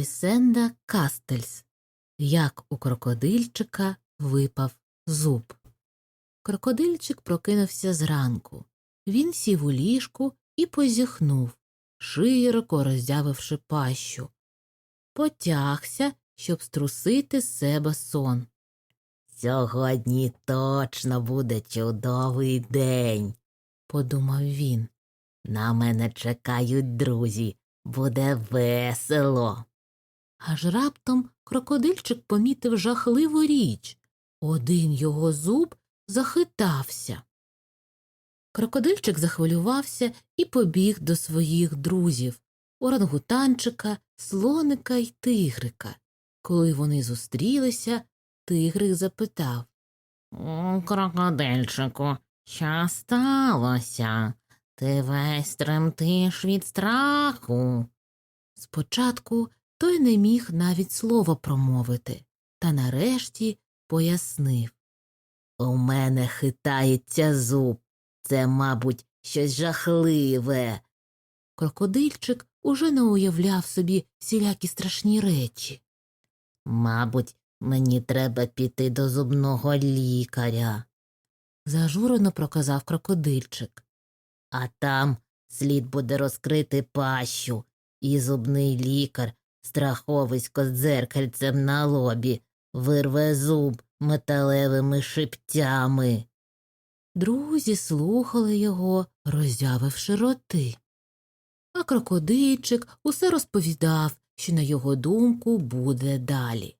Мелісенда Кастельс. Як у крокодильчика випав зуб. Крокодильчик прокинувся зранку. Він сів у ліжку і позіхнув, широко роздявивши пащу. Потягся, щоб струсити з себе сон. Сьогодні точно буде чудовий день, подумав він. На мене чекають друзі, буде весело. Аж раптом крокодильчик помітив жахливу річ. Один його зуб захитався. Крокодильчик захвилювався і побіг до своїх друзів орангутанчика, слоника й тигрика. Коли вони зустрілися, тигрик запитав Крокодильчику, що сталося? Ти весь тремтиш від страху. Спочатку той не міг навіть слова промовити, та нарешті пояснив. У мене хитається зуб. Це, мабуть, щось жахливе. Крокодильчик уже не уявляв собі всілякі страшні речі. Мабуть, мені треба піти до зубного лікаря, зажурено проказав крокодильчик. А там слід буде розкрити пащу, і зубний лікар, страховисько з дзеркальцем на лобі, вирве зуб металевими шиптями. Друзі слухали його, роззявивши роти. А крокодильчик усе розповідав, що, на його думку, буде далі.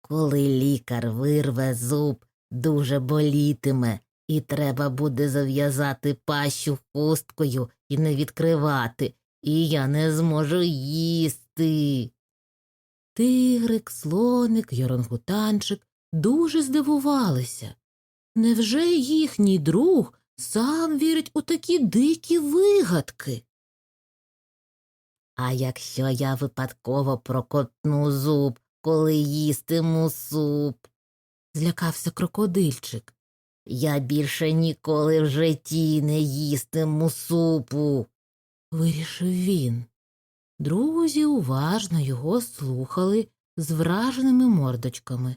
Коли лікар вирве зуб, дуже болітиме, і треба буде зав'язати пащу хусткою і не відкривати, і я не зможу їсти. Тигрик, слоник й орангутанчик дуже здивувалися. Невже їхній друг сам вірить у такі дикі вигадки? А якщо я випадково прокотну зуб, коли їстиму суп? злякався крокодильчик. Я більше ніколи в житті не їстиму супу, вирішив він. Друзі уважно його слухали з враженими мордочками.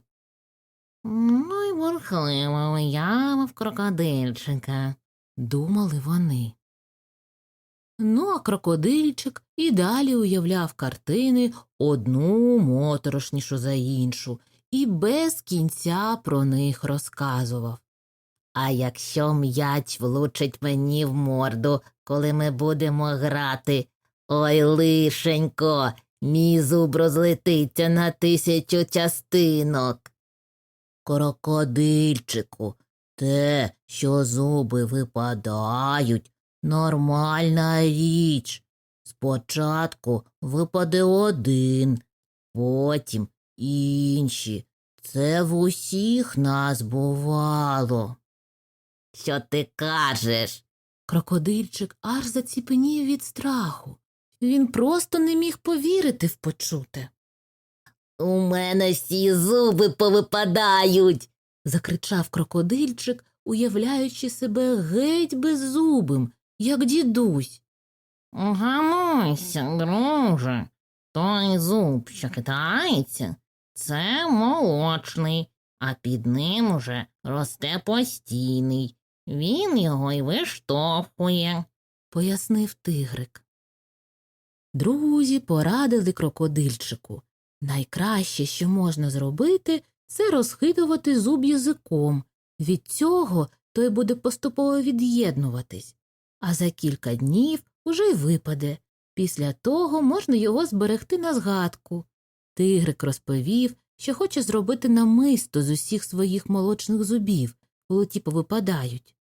Ну й бурхлива уява в крокодильчика. думали вони. Ну, а крокодильчик і далі уявляв картини одну моторошнішу за іншу і без кінця про них розказував. А якщо м'яч влучить мені в морду, коли ми будемо грати, ой лишенько, мій зуб розлетиться на тисячу частинок. Крокодильчику, те, що зуби випадають, нормальна річ. Спочатку випаде один, потім інші. Це в усіх нас бувало. Що ти кажеш? Крокодильчик аж заціпенів від страху. Він просто не міг повірити в почуте. У мене всі зуби повипадають. закричав крокодильчик, уявляючи себе геть беззубим, як дідусь. Гамуйся, друже. Той зуб, що хитається, це молочний, а під ним уже росте постійний. Він його й виштовхує. пояснив тигрик. Друзі порадили крокодильчику. Найкраще, що можна зробити, це розхитувати зуб язиком. Від цього той буде поступово від'єднуватись, а за кілька днів уже й випаде. Після того можна його зберегти на згадку. Тигрик розповів, що хоче зробити намисто з усіх своїх молочних зубів, коли ті повипадають.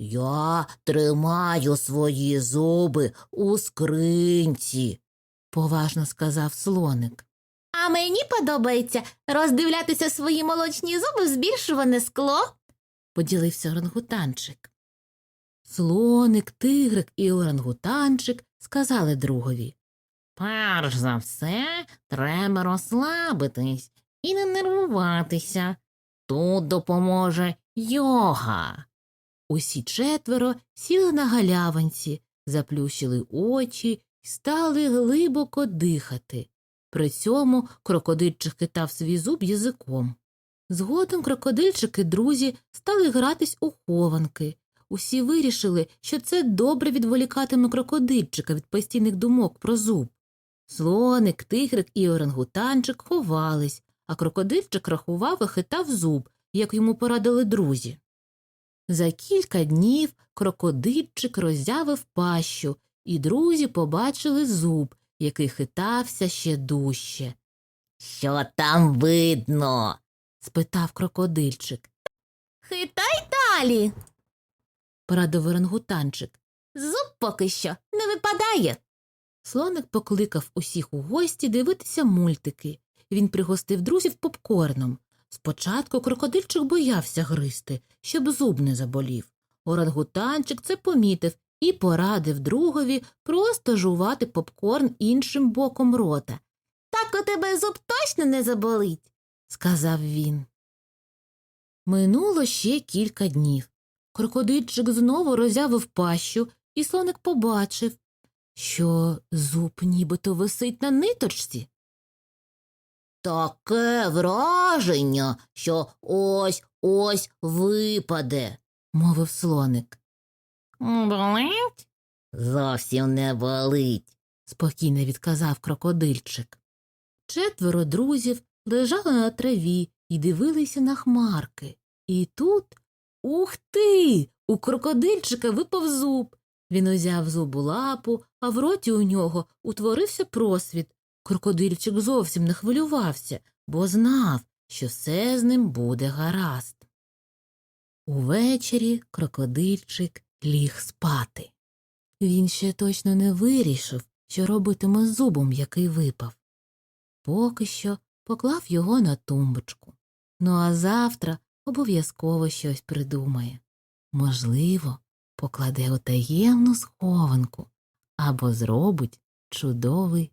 Я тримаю свої зуби у скринці, поважно сказав слоник. А мені подобається роздивлятися свої молочні зуби в збільшуване скло. поділився орангутанчик. Слоник, тигрик і орангутанчик сказали другові. Перш за все, треба розслабитись і не нервуватися. Тут допоможе йога. Усі четверо сіли на галявинці, заплющили очі й стали глибоко дихати. При цьому крокодильчик хитав свій зуб язиком. Згодом крокодильчики друзі стали гратись у хованки. Усі вирішили, що це добре відволікатиме крокодильчика від постійних думок про зуб. Слоник, тигрик і орангутанчик ховались, а крокодильчик рахував і хитав зуб, як йому порадили друзі. За кілька днів крокодильчик роззявив пащу, і друзі побачили зуб, який хитався ще дужче. Що там видно? спитав крокодильчик. Хитай далі. Порадив орангутанчик. Зуб поки що не випадає. Слоник покликав усіх у гості дивитися мультики. Він пригостив друзів попкорном. Спочатку крокодильчик боявся гризти, щоб зуб не заболів. Орангутанчик це помітив і порадив другові просто жувати попкорн іншим боком рота, Так у тебе зуб точно не заболить. сказав він. Минуло ще кілька днів. Крокодильчик знову роззявив пащу, і слоник побачив, що зуб нібито висить на ниточці. Таке враження, що ось ось випаде. мовив слоник. Болить? Зовсім не болить. спокійно відказав крокодильчик. Четверо друзів лежали на траві і дивилися на хмарки. І тут ух ти! У крокодильчика випав зуб. Він узяв зуб у лапу, а в роті у нього утворився просвіт. Крокодильчик зовсім не хвилювався, бо знав, що все з ним буде гаразд. Увечері крокодильчик ліг спати. Він ще точно не вирішив, що робитиме з зубом, який випав. Поки що поклав його на тумбочку. Ну а завтра обов'язково щось придумає. Можливо, покладе у таємну схованку або зробить чудовий